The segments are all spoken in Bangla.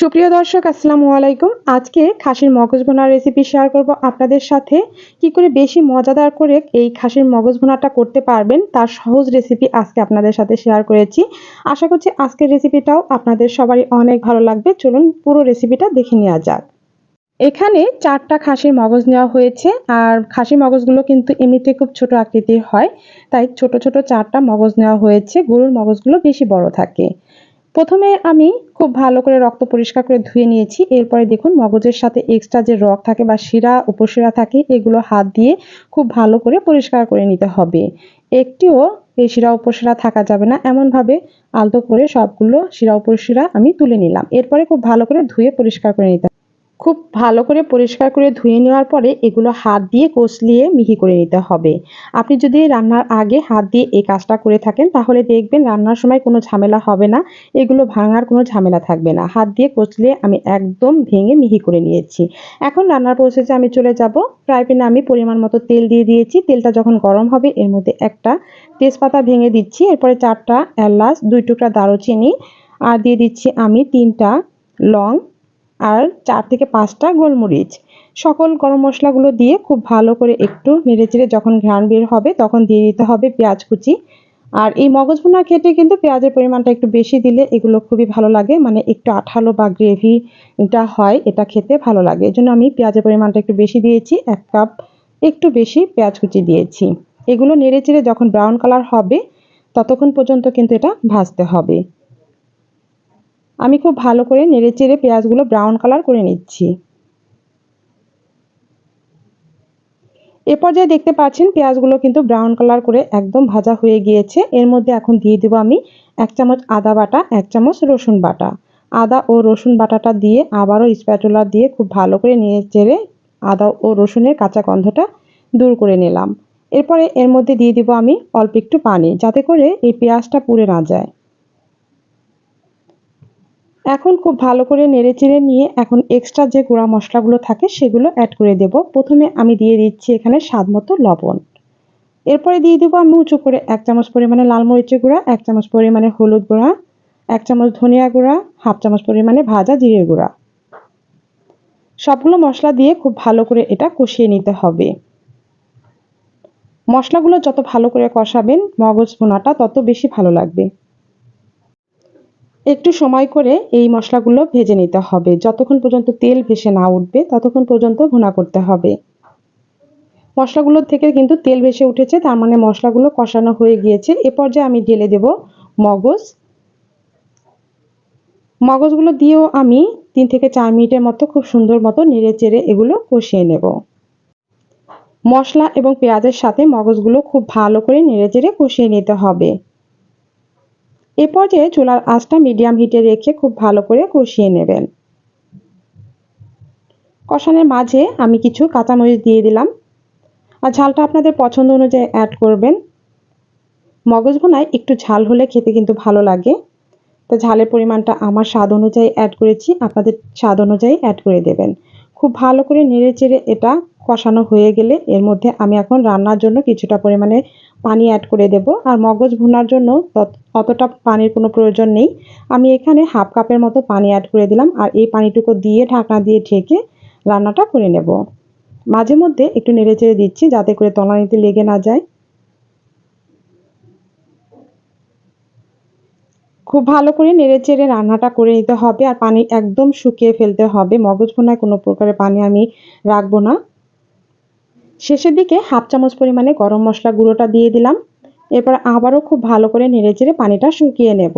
সুপ্রিয় দর্শক, আসসালামু আলাইকুম। আজকে খাসির মগজ ভোনার রেসিপি শেয়ার করব আপনাদের সাথে। কি করে বেশি মজাদার করে এই খাসির মগজ ভোনাটা করতে পারবেন, তার সহজ রেসিপি আজকে আপনাদের সাথে শেয়ার করেছি। আশা করছি আজকের রেসিপিটাও আপনাদের সবারই অনেক ভালো লাগবে। চলুন পুরো রেসিপিটা দেখে নেওয়া যাক। এখানে চারটা খাসির মগজ নেওয়া হয়েছে, আর খাসির মগজগুলো কিন্তু এমনিতে খুব ছোট আকৃতির হয়, তাই ছোট ছোট চারটা মগজ নেওয়া হয়েছে। গরুর মগজগুলো বেশি বড় থাকে। প্রথমে আমি খুব ভালো করে রক্ত পরিষ্কার করে ধুয়ে নিয়েছি। এরপরে দেখুন, মগজের সাথে এক্সট্রা যে রক থাকে বা শিরা, উপশিরা থাকে, এগুলো হাত দিয়ে খুব ভালো করে পরিষ্কার করে নিতে হবে। একটিও এই শিরা, উপশিরা থাকা যাবে না। এমনভাবে আলতো করে সবগুলো শিরা, উপশিরা আমি তুলে নিলাম। এরপরে খুব ভালো করে ধুয়ে পরিষ্কার করে নিতে খুব ভালো করে পরিষ্কার করে ধুয়ে নেওয়ার পরে এগুলো হাত দিয়ে কষলিয়ে মিহি করে নিতে হবে। আপনি যদি রান্নার আগে হাত দিয়ে এই কাজটা করে থাকেন, তাহলে দেখবেন রান্নার সময় কোনো ঝামেলা হবে না। এগুলো ভাঙার কোনো ঝামেলা থাকবে না। হাত দিয়ে কষলিয়ে আমি একদম ভেঙে মিহি করে নিয়েছি। এখন রান্নার প্রসেসে আমি চলে যাব। ফ্রাই প্যানে আমি পরিমাণ মতো তেল দিয়ে দিয়েছি। তেলটা যখন গরম হবে, এর মধ্যে একটা তেজপাতা ভেঙে দিচ্ছি। এরপরে চারটা এলাচ, দুই টুকরা দারুচিনি, আর দিয়ে দিচ্ছি আমি তিনটা লং আর চার থেকে পাঁচটা গোলমরিচ। সকল গরম মশলাগুলো দিয়ে খুব ভালো করে একটু নেড়ে নেড়েচেড়ে যখন ঘ্রাণ বের হবে তখন দিয়ে দিতে হবে পেঁয়াজ কুচি। আর এই মগজ ভুনা খেতে কিন্তু পেঁয়াজের পরিমাণটা একটু বেশি দিলে এগুলো খুবই ভালো লাগে মানে একটু আঠালো বা গ্রেভি এটা হয়, এটা খেতে ভালো লাগে। এজন্য আমি পেঁয়াজের পরিমাণটা একটু বেশি দিয়েছি, এক কাপ একটু বেশি পেঁয়াজ কুচি দিয়েছি। এগুলো নেড়ে নেড়েচেড়ে যখন ব্রাউন কালার হবে, ততক্ষণ পর্যন্ত কিন্তু এটা ভাজতে হবে। আমি খুব ভালো করে নেড়ে চেড়ে পেঁয়াজগুলো ব্রাউন কালার করে নিচ্ছি। এ পর্যায়ে দেখতে পাচ্ছেন পেঁয়াজগুলো কিন্তু ব্রাউন কালার করে একদম ভাজা হয়ে গিয়েছে। এর মধ্যে এখন দিয়ে দেবো আমি এক চামচ আদা বাটা, এক চামচ রসুন বাটা। আদা ও রসুন বাটাটা দিয়ে আবারও স্প্যাটুলা দিয়ে খুব ভালো করে নিয়ে চেড়ে আদা ও রসুনের কাঁচা গন্ধটা দূর করে নিলাম। এরপরে এর মধ্যে দিয়ে দিব আমি অল্প একটু পানি, যাতে করে এই পেঁয়াজটা পুড়ে না যায়। এখন খুব ভালো করে নেড়ে চেড়ে নিয়ে এখন এক্সট্রা যে গুঁড়া মশলাগুলো থাকে সেগুলো অ্যাড করে দেব। প্রথমে আমি দিয়ে দিচ্ছি এখানে স্বাদ মতো লবণ। এরপরে দিয়ে দেবো আমি উঁচু করে এক চামচ পরিমাণে লাল মরিচের গুঁড়া, এক চামচ পরিমাণে হলুদ গুঁড়া, এক চামচ ধনিয়া গুঁড়া, হাফ চামচ পরিমাণে ভাজা জিরে গুঁড়া। সবগুলো মশলা দিয়ে খুব ভালো করে এটা কষিয়ে নিতে হবে। মশলাগুলো যত ভালো করে কষাবেন, মগজ ভুনাটা তত বেশি ভালো লাগবে। একটু সময় করে এই মশলাগুলো ভেজে নিতে হবে। যতক্ষণ পর্যন্ত তেল ভেসে না উঠবে, ততক্ষণ পর্যন্ত ভুনা করতে হবে। মশলাগুলোর থেকে কিন্তু তেল ভেসে উঠেছে, তার মানে মশলাগুলো কষানো হয়ে গিয়েছে। এ পর্যায়ে আমি ঢেলে দেব মগজ। মগজগুলো দিয়েও আমি তিন থেকে চার মিনিটের মতো খুব সুন্দর মতো নেড়ে চেড়ে এগুলো কষিয়ে নেব। মশলা এবং পেঁয়াজের সাথে মগজগুলো খুব ভালো করে নেড়ে চেড়ে কষিয়ে নিতে হবে। এ পর্যায়ে চুলার আঁচটা মিডিয়াম হিটে রেখে খুব ভালো করে কষিয়ে নেবেন। কষানোর মাঝে আমি কিছু কাঁচামরিচ দিয়ে দিলাম। আর ঝালটা আপনাদের পছন্দ অনুযায়ী অ্যাড করবেন। মগজ ভোনায় একটু ঝাল হলে খেতে কিন্তু ভালো লাগে। তো ঝালের পরিমাণটা আমার স্বাদ অনুযায়ী অ্যাড করেছি, আপনাদের স্বাদ অনুযায়ী অ্যাড করে দেবেন। খুব ভালো করে নেড়ে চেড়ে এটা কষানো হয়ে গেলে এর মধ্যে আমি এখন রান্নার জন্য কিছুটা পরিমাণে পানি অ্যাড করে দেব। আর মগজ ভুনার জন্য অতটা পানির কোনো প্রয়োজন নেই। আমি এখানে হাফ কাপের মতো পানি অ্যাড করে দিলাম আর এই পানিটুকু দিয়ে ঢাকনা দিয়ে ঢেকে রান্নাটা করে নেব। মাঝে মধ্যে একটু নেড়ে চেড়ে দিচ্ছি যাতে করে তলানিতে লেগে না যায়। খুব ভালো করে নেড়ে চেড়ে রান্নাটা করে নিতে হবে আর পানি একদম শুকিয়ে ফেলতে হবে। মগজ ভুনায় কোনো প্রকারের পানি আমি রাখব না। শেষের দিকে হাফ চামচ পরিমাণে গরম মশলা গুঁড়োটা দিয়ে দিলাম। এরপর আবারও খুব ভালো করে নেড়ে চেড়ে পানিটা শুকিয়ে নেব।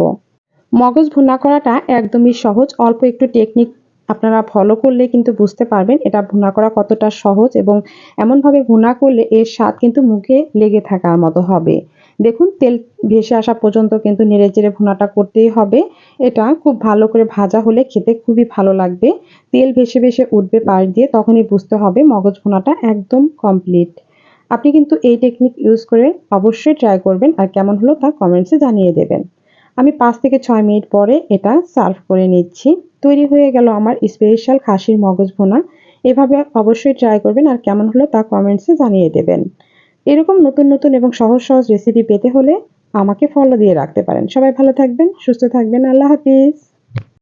মগজ ভুনা করাটা একদমই সহজ, অল্প একটু টেকনিক আপনারা ফলো করলে কিন্তু বুঝতে পারবেন এটা ভুনা করা কতটা সহজ এবং এমনভাবে ভুনা করলে এর স্বাদ কিন্তু মুখে লেগে থাকার মতো হবে। দেখুন, তেল ভেসে আসা পর্যন্ত কিন্তু নেড়ে চেড়ে ভুনাটা করতেই হবে। এটা খুব ভালো করে ভাজা হলে খেতে খুবই ভালো লাগবে। তেল ভেসে ভেসে উঠবে পাশ দিয়ে, তখনই বুঝতে হবে মগজ ভুনাটা একদম কমপ্লিট আপনি কিন্তু এই টেকনিক ইউজ করে অবশ্যই ট্রাই করবেন আর কেমন হলো তা কমেন্টসে জানিয়ে দেবেন। আমি পাঁচ থেকে ছয় মিনিট পরে এটা সার্ভ করে নিচ্ছি। তৈরি হয়ে গেল আমার স্পেশাল খাসির মগজ ভোনা। এভাবে অবশ্যই ট্রাই করবেন আর কেমন হলো তা কমেন্টসে জানিয়ে দেবেন। এরকম নতুন নতুন এবং সহজ সহজ রেসিপি পেতে হলে আমাকে ফলো দিয়ে রাখতে পারেন। সবাই ভালো থাকবেন, সুস্থ থাকবেন। আল্লাহ হাফিজ।